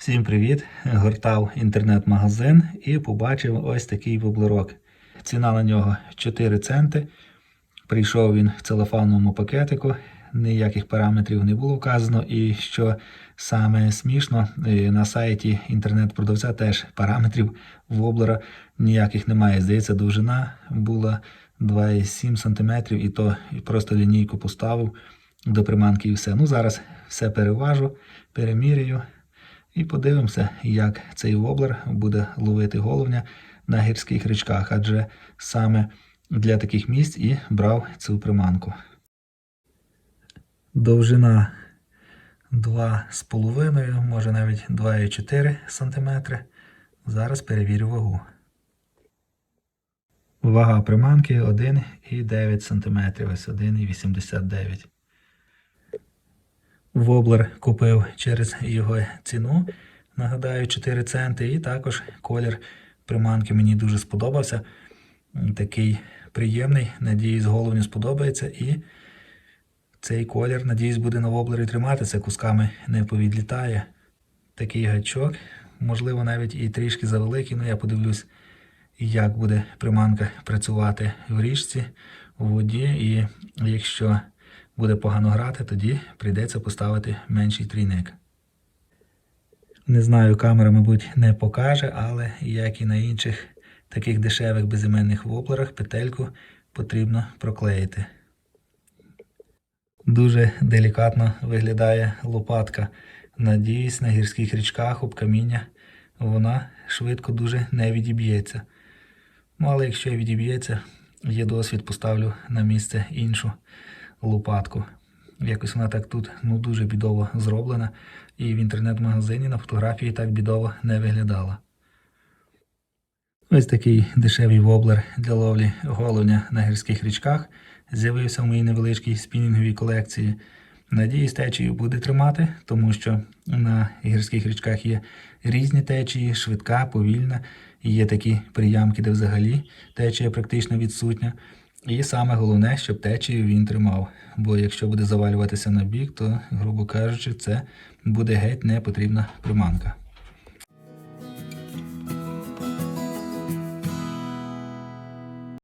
Всім привіт! Гортав інтернет-магазин і побачив ось такий воблерок. Ціна на нього 4 центи. Прийшов він в целофановому пакетику, ніяких параметрів не було вказано. І що саме смішно, е, на сайті інтернет-продавця теж параметрів воблера ніяких немає. Здається, довжина була 2,7 см, і то просто лінійку поставив до приманки і все. Ну зараз все переважу, перемірюю. І подивимося, як цей воблер буде ловити головня на гірських річках, адже саме для таких місць і брав цю приманку. Довжина 2,5, може навіть 2,4 см. Зараз перевірю вагу. Вага приманки 1,9 см, ось 1,89 Воблер купив через його ціну, нагадаю, 4 центи. І також колір приманки мені дуже сподобався. Такий приємний. Надіюсь, головню сподобається. І цей колір, надіюсь, буде на воблері триматися, кусками не повідлітає. Такий гачок, можливо, навіть і трішки завеликий, але я подивлюсь, як буде приманка працювати в річці, у воді. І якщо буде погано грати, тоді прийдеться поставити менший трійник. Не знаю, камера, мабуть, не покаже, але як і на інших таких дешевих безіменних воблерах, петельку потрібно проклеїти. Дуже делікатно виглядає лопатка. Надіюсь, на гірських річках об каміння вона швидко дуже не відіб'ється. Ну, але якщо відіб'ється, є досвід, поставлю на місце іншу лопатку. Якось вона так тут ну, дуже бідово зроблена, і в інтернет-магазині на фотографії так бідово не виглядала. Ось такий дешевий воблер для ловлі головня на гірських річках з'явився в моїй невеличкій спінінговій колекції. Надіюсь, течію буде тримати, тому що на гірських річках є різні течії, швидка, повільна, і є такі приямки, де взагалі течія практично відсутня. І саме головне, щоб течію він тримав. Бо якщо буде завалюватися на бік, то, грубо кажучи, це буде геть не потрібна приманка.